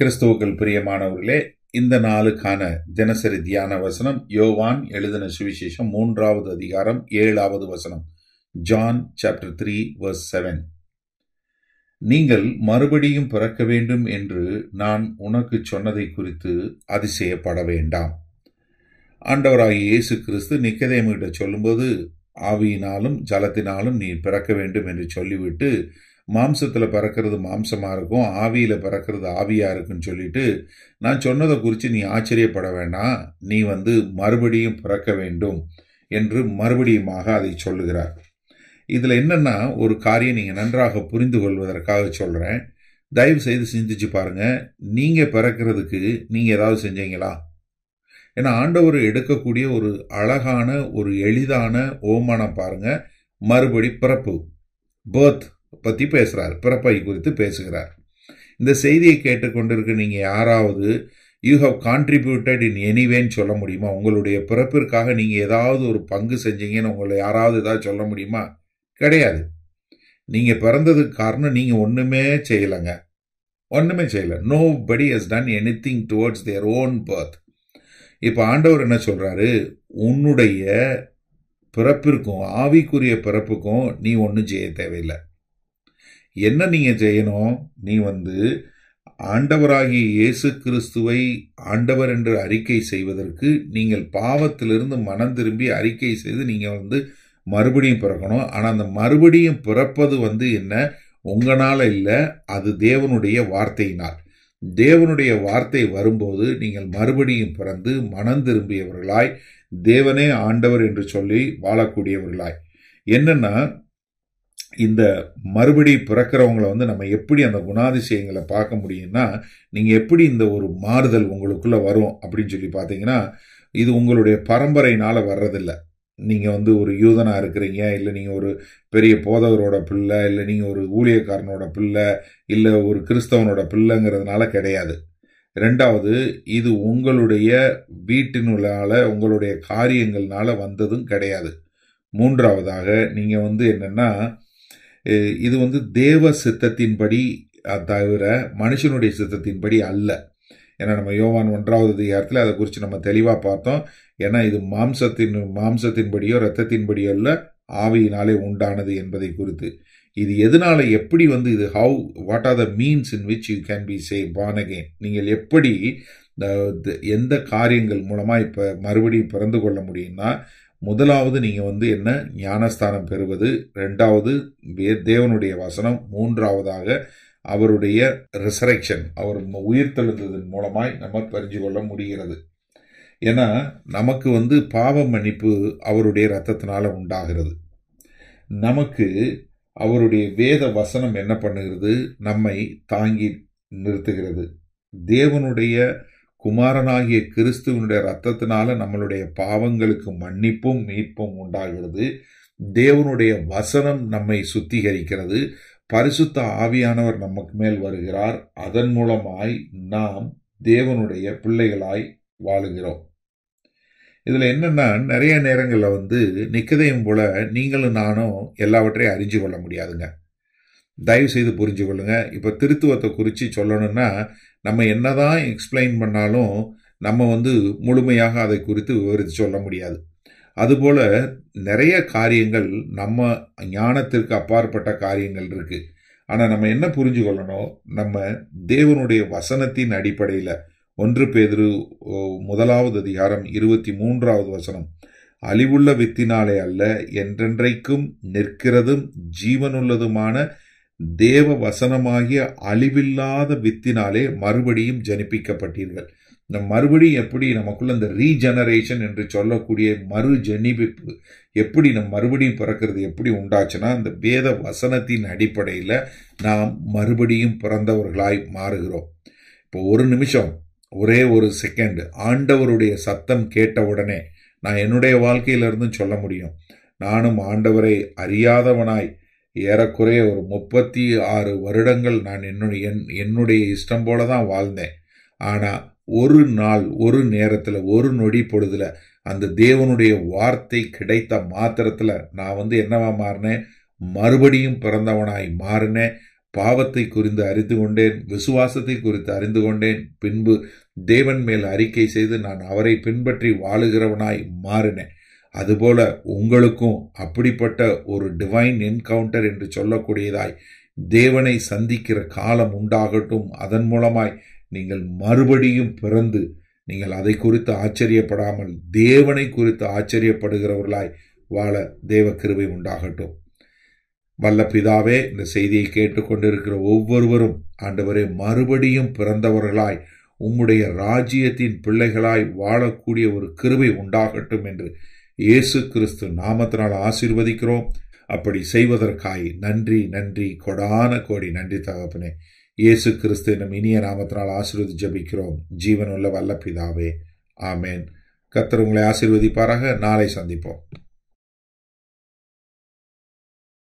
கிறிஸ்துவர்கள் பிரியமானவர்களே இந்த நாளுக்கான தினசரி தியான வசனம் யோவான் எழுதின சுவிசேஷம் மூன்றாவது அதிகாரம் ஏழாவது வசனம் John chapter three verse seven நீங்கள் மறுபடியும் பிறக்க வேண்டும் என்று நான் உனக்கு சொன்னதை குறித்து அதிசயப்பட வேண்டாம். ஆண்டவராகிய இயேசு கிறிஸ்து நிக்கதேமிட்ட சொல்லும்போது ஆவியினாலும் ஜலத்தினாலும் நீ பிறக்க வேண்டும் என்று சொல்லிவிட்டு மாம்சத்தில் பறக்கிறது மாம்சமாக இருக்கும் ஆவியில் பறக்கிறது ஆவியாக இருக்குன்னு சொல்லிட்டு நான் சொன்னதை குறித்து நீ ஆச்சரியப்பட வேண்டாம். நீ வந்து மறுபடியும் பிறக்க வேண்டும் என்று மறுபடியுமாக அதை சொல்லுகிறார். இதில் என்னென்னா ஒரு காரியம் நீங்கள் நன்றாக புரிந்து கொள்வதற்காக சொல்கிறேன் தயவு செய்து சிந்திச்சு பாருங்க. நீங்கள் பிறக்கிறதுக்கு நீங்கள் ஏதாவது செஞ்சீங்களா? ஏன்னா ஆண்டவர் எடுக்கக்கூடிய ஒரு அழகான ஒரு எளிதான ஓமானம் பாருங்கள் மறுபடி பிறப்பு பேர்த். பற்றி பேசுகிறார் பிறப்பை குறித்து பேசுகிறார். இந்த செய்தியை கேட்டுக்கொண்டிருக்க நீங்கள் யாராவது யூ ஹவ் கான்ட்ரிபியூட்டட் இன் எனிவேன்னு சொல்ல முடியுமா? உங்களுடைய பிறப்பிற்காக நீங்கள் ஏதாவது ஒரு பங்கு செஞ்சீங்கன்னு உங்களை யாராவது ஏதாவது சொல்ல முடியுமா? கிடையாது. நீங்கள் பிறந்ததுக்கு காரணம் நீங்கள் ஒன்றுமே செய்யலைங்க. ஒன்றுமே செய்யலை. Nobody has done anything towards their own birth இப்போ ஆண்டவர் என்ன சொல்கிறாரு உன்னுடைய பிறப்பிற்கும் ஆவிக்குரிய பிறப்புக்கும் நீ ஒன்றும் செய்ய தேவையில்லை. என்ன நீங்கள் செய்யணும்? நீ வந்து ஆண்டவராகிய இயேசு கிறிஸ்துவை ஆண்டவர் என்று அறிக்கை செய்வதற்கு நீங்கள் பாவத்திலிருந்து மனம் திரும்பி அறிக்கை செய்து நீங்கள் வந்து மறுபடியும் பிறக்கணும். ஆனால் அந்த மறுபடியும் பிறப்பது வந்து என்ன? உங்களால் இல்லை அது தேவனுடைய வார்த்தையினால். தேவனுடைய வார்த்தை வரும்போது நீங்கள் மறுபடியும் பிறந்து மனம் திரும்பியவர்களாய் தேவனே ஆண்டவர் என்று சொல்லி வாழக்கூடியவர்களாய். என்னென்னா இந்த மறுபடி பிறக்கிறவங்களை வந்து நம்ம எப்படி அந்த குணாதிசயங்களை பார்க்க முடியும்னா நீங்கள் எப்படி இந்த ஒரு மாறுதல் உங்களுக்குள்ளே வரும் அப்படின்னு சொல்லி பார்த்தீங்கன்னா இது உங்களுடைய பரம்பரையினால் வர்றதில்லை. நீங்கள் வந்து ஒரு யூதனாக இருக்கிறீங்க இல்லை நீங்கள் ஒரு பெரிய போதகரோட பிள்ளை இல்லை நீங்கள் ஒரு ஊழியக்காரனோட பிள்ளை இல்லை ஒரு கிறிஸ்தவனோட பிள்ளைங்கிறதுனால கிடையாது. ரெண்டாவது இது உங்களுடைய வீட்டினுள்ளால உங்களுடைய காரியங்கள்னால வந்ததும் கிடையாது. மூன்றாவதாக நீங்கள் வந்து என்னென்னா இது வந்து தேவ சித்தத்தின்படி தவிர மனுஷனுடைய சித்தத்தின்படி அல்ல. ஏன்னா நம்ம யோவான் ஒன்றாவது அதிகாரத்தில் அதை குறித்து நம்ம தெளிவாக பார்த்தோம். ஏன்னா இது மாம்சத்தின் மாம்சத்தின்படியோ ரத்தத்தின்படியோ அல்ல ஆவியினாலே உண்டானது என்பதை குறித்து. இது எதனால எப்படி வந்து இது how what are the means in which you can be say born again நீங்கள் எப்படி எந்த காரியங்கள் மூலமாக இப்போ மறுபடியும் பிறந்து கொள்ள முடியும்னா முதலாவது நீங்கள் வந்து என்ன? ஞானஸ்தானம் பெறுவது. ரெண்டாவது தேவனுடைய வசனம். மூன்றாவதாக அவருடைய ரிசரக்ஷன் அவர் உயிர்த்தெழுந்ததன் மூலமாய் நம்ம தெரிஞ்சு கொள்ள முடிகிறது. ஏன்னா நமக்கு வந்து பாவ மன்னிப்பு அவருடைய ரத்தத்தினால உண்டாகிறது. நமக்கு அவருடைய வேத வசனம் என்ன பண்ணுகிறது? நம்மை தாங்கி நிறுத்துகிறது. தேவனுடைய குமாரனாகிய கிறிஸ்துவனுடைய ரத்தத்தினால நம்மளுடைய பாவங்களுக்கு மன்னிப்பும் மீட்பும் உண்டாகிறது. தேவனுடைய வசனம் நம்மை சுத்திகரிக்கிறது. பரிசுத்த ஆவியானவர் நமக்கு மேல் வருகிறார். அதன் மூலமாய் நாம் தேவனுடைய பிள்ளைகளாய் வாழுகிறோம். இதில் என்னென்னா நிறைய நேரங்களில் வந்து நிக்கதையும் போல நீங்களும் நானும் எல்லாவற்றையும் அறிஞ்சு கொள்ள முடியாதுங்க. தயவு செய்து புரிஞ்சு கொள்ளுங்க. இப்போ திருத்துவத்தை குறித்து சொல்லணும்னா நம்ம என்னதான் எக்ஸ்பிளைன் பண்ணாலும் நம்ம வந்து முழுமையாக அதை குறித்து விவரித்து சொல்ல முடியாது. அதுபோல் நிறைய காரியங்கள் நம்ம ஞானத்திற்கு அப்பாற்பட்ட காரியங்கள் இருக்குது ஆனால் நம்ம என்ன புரிஞ்சு கொள்ளணும் நம்ம தேவனுடைய வசனத்தின் அடிப்படையில் ஒன்று பேதிரு முதலாவது அதிகாரம் இருபத்தி மூன்றாவது வசனம். அழிவுள்ள வித்தினாலே அல்ல என்றென்றைக்கும் நிற்கிறதும் ஜீவனுள்ளதுமான தேவ வசனமாகிய அழிவில்லாத வித்தினாலே மறுபடியும் ஜனிப்பிக்கப்பட்டீர்கள். இந்த மறுபடியும் எப்படி நமக்குள்ள இந்த ரீஜெனரேஷன் என்று சொல்லக்கூடிய மறு ஜனிப்பிப்பு எப்படி நம் மறுபடியும் பிறக்கிறது எப்படி உண்டாச்சுன்னா இந்த வேத வசனத்தின் அடிப்படையில் நாம் மறுபடியும் பிறந்தவர்களாய் மாறுகிறோம். இப்போ ஒரு நிமிஷம் ஒரே ஒரு செகண்ட். ஆண்டவருடைய சத்தம் கேட்ட உடனே நான் என்னுடைய வாழ்க்கையிலிருந்து சொல்ல முடியும். நானும் ஆண்டவரை அறியாதவனாய் ஏறக்குறைய ஒரு முப்பத்தி ஆறு வருடங்கள் நான் என்னுடைய என் என்னுடைய இஷ்டம் போல தான் வாழ்ந்தேன். ஆனால் ஒரு நாள் ஒரு நேரத்தில் ஒரு நொடி பொழுதுல அந்த தேவனுடைய வார்த்தை கிடைத்த மாத்திரத்தில் நான் வந்து என்னவா மாறினேன்? மறுபடியும் பிறந்தவனாய் மாறினேன். பாவத்தை குறித்து அறிந்து கொண்டேன். விசுவாசத்தை குறித்து அறிந்து கொண்டேன். பின்பு தேவன் மேல் அறிக்கை செய்து நான் அவரை பின்பற்றி வாழுகிறவனாய் மாறினேன். அதுபோல உங்களுக்கும் அப்படிப்பட்ட ஒரு டிவைன் என்கவுண்டர் என்று சொல்லக்கூடியதாய் தேவனை சந்திக்கிற காலம் உண்டாகட்டும். அதன் மூலமாய் நீங்கள் மறுபடியும் பிறந்து நீங்கள் அதை குறித்து ஆச்சரியப்படாமல் தேவனை குறித்து ஆச்சரியப்படுகிறவர்களாய் வாழ தேவ கிருவை உண்டாகட்டும். வல்ல பிதாவே இந்த செய்தியை கேட்டுக்கொண்டிருக்கிற ஒவ்வொருவரும் ஆண்டவரே மறுபடியும் பிறந்தவர்களாய் உம்முடைய ராஜ்யத்தின் பிள்ளைகளாய் வாழக்கூடிய ஒரு கிருவை உண்டாகட்டும் என்று இயேசு கிறிஸ்து நாமத்தினால் ஆசீர்வதிக்கிறோம். அப்படி செய்வதற்காய் நன்றி நன்றி கொடான கோடி நன்றி தகப்பனே. இயேசு கிறிஸ்து என்னும் இனிய நாமத்தினால் ஆசீர்வதி ஜபிக்கிறோம். ஜீவனுள்ள வல்ல பிதாவே ஆமேன். கத்தர் உங்களை ஆசீர்வதிப்பாராக. நாளை சந்திப்போம்.